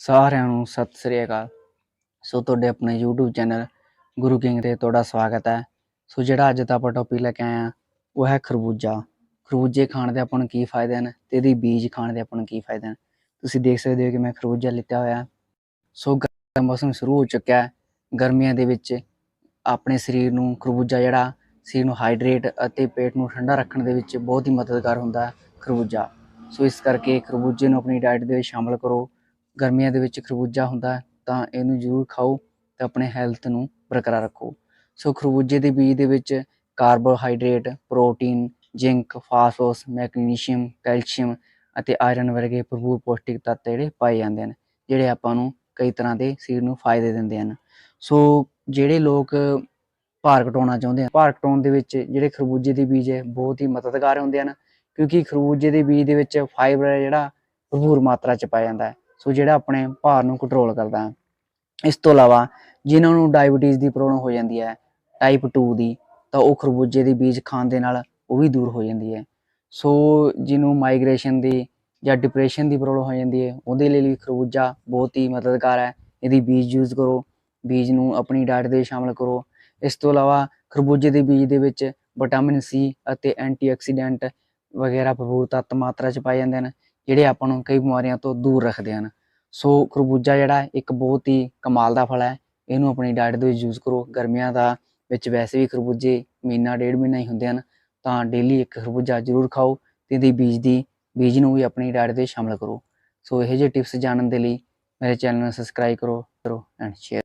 ਸਾਰਿਆਂ ਨੂੰ ਸਤਿ ਸ੍ਰੀ ਅਕਾਲ। ਸੋ ਤੁਹਾਡੇ ਆਪਣੇ YouTube ਚੈਨਲ ਗੁਰੂ ਕਿੰਗ ਤੇ ਤੁਹਾਡਾ ਸਵਾਗਤ ਹੈ। ਸੋ ਜਿਹੜਾ ਅੱਜ ਦਾ ਆਪਾਂ ਟੌਪਿਕ ਲੈ ਕੇ ਆਏ ਆ ਉਹ ਹੈ ਖਰਬੂਜਾ। ਖਰਬੂਜੇ ਖਾਣ ਦੇ ਆਪਾਂ ਨੂੰ ਕੀ ਫਾਇਦੇ ਹਨ ਤੇ ਇਹਦੀ ਬੀਜ ਖਾਣ ਦੇ ਆਪਾਂ ਨੂੰ ਕੀ ਫਾਇਦੇ ਹਨ? ਤੁਸੀਂ ਦੇਖ ਸਕਦੇ ਹੋ ਕਿ ਮੈਂ ਖਰਬੂਜਾ ਲਿੱਤਾ ਹੋਇਆ ਸੋ ਗਰਮੀ ਦਾ ਮੌਸਮ ਸ਼ੁਰੂ ਹੋ ਚੁੱਕਿਆ ਹੈ। ਗਰਮੀਆਂ ਦੇ ਵਿੱਚ ਆਪਣੇ ਸਰੀਰ ਨੂੰ ਖਰਬੂਜਾ ਜਿਹੜਾ, ਸਰੀਰ ਨੂੰ ਹਾਈਡਰੇਟ ਅਤੇ ਪੇਟ ਨੂੰ ਠੰਡਾ ਰੱਖਣ ਦੇ ਵਿੱਚ ਬਹੁਤ ਹੀ ਮਦਦਗਾਰ ਹੁੰਦਾ ਹੈ ਖਰਬੂਜਾ। ਸੋ ਇਸ ਕਰਕੇ ਖਰਬੂਜੇ ਨੂੰ ਆਪਣੀ ਡਾਈਟ ਦੇ ਵਿੱਚ ਸ਼ਾਮਲ ਕਰੋ। ਗਰਮੀਆਂ ਦੇ ਵਿੱਚ ਖਰਬੂਜਾ ਹੁੰਦਾ ਤਾਂ ਇਹਨੂੰ ਜ਼ਰੂਰ ਖਾਓ ਤੇ ਆਪਣੇ ਹੈਲਥ ਨੂੰ ਬਰਕਰਾਰ ਰੱਖੋ। ਸੋ ਖਰਬੂਜੇ ਦੇ ਬੀਜ ਦੇ ਵਿੱਚ carbohydrate protein zinc phosphorus magnesium calcium ਅਤੇ ਆਇਰਨ ਵਰਗੇ ਭਰਪੂਰ ਪੌਸ਼ਟਿਕ ਤੱਤ ਜਿਹੜੇ ਪਾਏ ਜਾਂਦੇ ਹਨ, ਜਿਹੜੇ ਆਪਾਂ ਨੂੰ ਕਈ ਤਰ੍ਹਾਂ ਦੇ ਸਰੀਰ ਨੂੰ ਫਾਇਦੇ ਦਿੰਦੇ ਹਨ। ਸੋ ਜਿਹੜੇ ਲੋਕ ਭਾਰ ਘਟਾਉਣਾ ਚਾਹੁੰਦੇ ਹਨ, ਭਾਰ ਘਟਾਉਣ ਦੇ ਵਿੱਚ ਜਿਹੜੇ ਖਰਬੂਜੇ ਦੇ ਬੀਜ ਹੈ, ਬਹੁਤ ਹੀ ਮਦਦਗਾਰ ਹੁੰਦੇ ਹਨ, ਕਿਉਂਕਿ ਖਰਬੂਜੇ ਦੇ ਬੀਜ ਦੇ ਵਿੱਚ ਫਾਈਬਰ ਹੈ ਜਿਹੜਾ ਭਰਪੂਰ ਮਾਤਰਾ ਚ ਪਾਇਆ ਜਾਂਦਾ ਹੈ। ਸੋ ਜਿਹੜਾ ਆਪਣੇ ਭਾਰ ਨੂੰ ਕੰਟਰੋਲ ਕਰਦਾ ਹੈ। ਇਸ ਤੋਂ ਇਲਾਵਾ ਜਿਨ੍ਹਾਂ ਨੂੰ ਡਾਇਬੀਟੀਜ਼ ਦੀ ਪ੍ਰੋਬਲਮ ਹੋ ਜਾਂਦੀ ਹੈ ਟਾਈਪ 2 ਦੀ, ਤਾਂ ਉਹ ਖਰਬੂਜੇ ਦੇ ਬੀਜ ਖਾਣ ਦੇ ਨਾਲ ਉਹ ਵੀ ਦੂਰ ਹੋ ਜਾਂਦੀ ਹੈ। ਸੋ ਜਿਹਨੂੰ ਮਾਈਗ੍ਰੇਸ਼ਨ ਦੀ ਜਾਂ ਡਿਪਰੈਸ਼ਨ ਦੀ ਪ੍ਰੋਬਲਮ ਹੋ ਜਾਂਦੀ ਹੈ, ਉਹਦੇ ਲਈ ਵੀ ਖਰਬੂਜਾ ਬਹੁਤ ਹੀ ਮਦਦਗਾਰ ਹੈ। ਇਹਦੀ ਬੀਜ ਯੂਜ਼ ਕਰੋ, ਬੀਜ ਨੂੰ ਆਪਣੀ ਡਾਈਟ ਦੇ ਵਿੱਚ ਸ਼ਾਮਲ ਕਰੋ। ਇਸ ਤੋਂ ਇਲਾਵਾ ਖਰਬੂਜੇ ਦੇ ਬੀਜ ਦੇ ਵਿੱਚ ਵਿਟਾਮਿਨ ਸੀ ਅਤੇ ਐਂਟੀਆਕਸੀਡੈਂਟ ਵਗੈਰਾ ਭਰਪੂਰ ਤੱਤ ਮਾਤਰਾ ਚ ਪਾਏ ਜਾਂਦੇ ਹਨ, ਜਿਹੜੇ ਆਪਾਂ ਨੂੰ ਕਈ ਬਿਮਾਰੀਆਂ ਤੋਂ ਦੂਰ ਰੱਖਦੇ ਹਨ। ਸੋ ਖਰਬੂਜਾ ਜਿਹੜਾ ਇੱਕ ਬਹੁਤ ਹੀ ਕਮਾਲ ਦਾ ਫਲ ਹੈ। ਇਹਨੂੰ ਆਪਣੀ ਡਾਈਟ ਦੇ ਵਿੱਚ ਯੂਜ਼ ਕਰੋ। ਗਰਮੀਆਂ ਦਾ ਵਿੱਚ ਵੈਸੇ ਵੀ ਖਰਬੂਜੇ ਮਹੀਨਾ ਡੇਢ ਮਹੀਨਾ ਹੀ ਹੁੰਦੇ ਹਨ, ਤਾਂ ਡੇਲੀ ਇੱਕ ਖਰਬੂਜਾ ਜ਼ਰੂਰ ਖਾਓ ਤੇ ਇਹਦੀ ਬੀਜ ਦੀ, ਬੀਜ ਨੂੰ ਵੀ ਆਪਣੀ ਡਾਈਟ ਦੇ ਵਿੱਚ ਸ਼ਾਮਲ ਕਰੋ। ਸੋ ਇਹੋ ਜਿਹੇ ਟਿਪਸ ਜਾਣਨ ਦੇ ਲਈ ਮੇਰੇ ਚੈਨਲ ਨੂੰ ਸਬਸਕ੍ਰਾਈਬ ਕਰੋ ਕਰੋ ਐਂਡ ਸ਼ੇਅਰ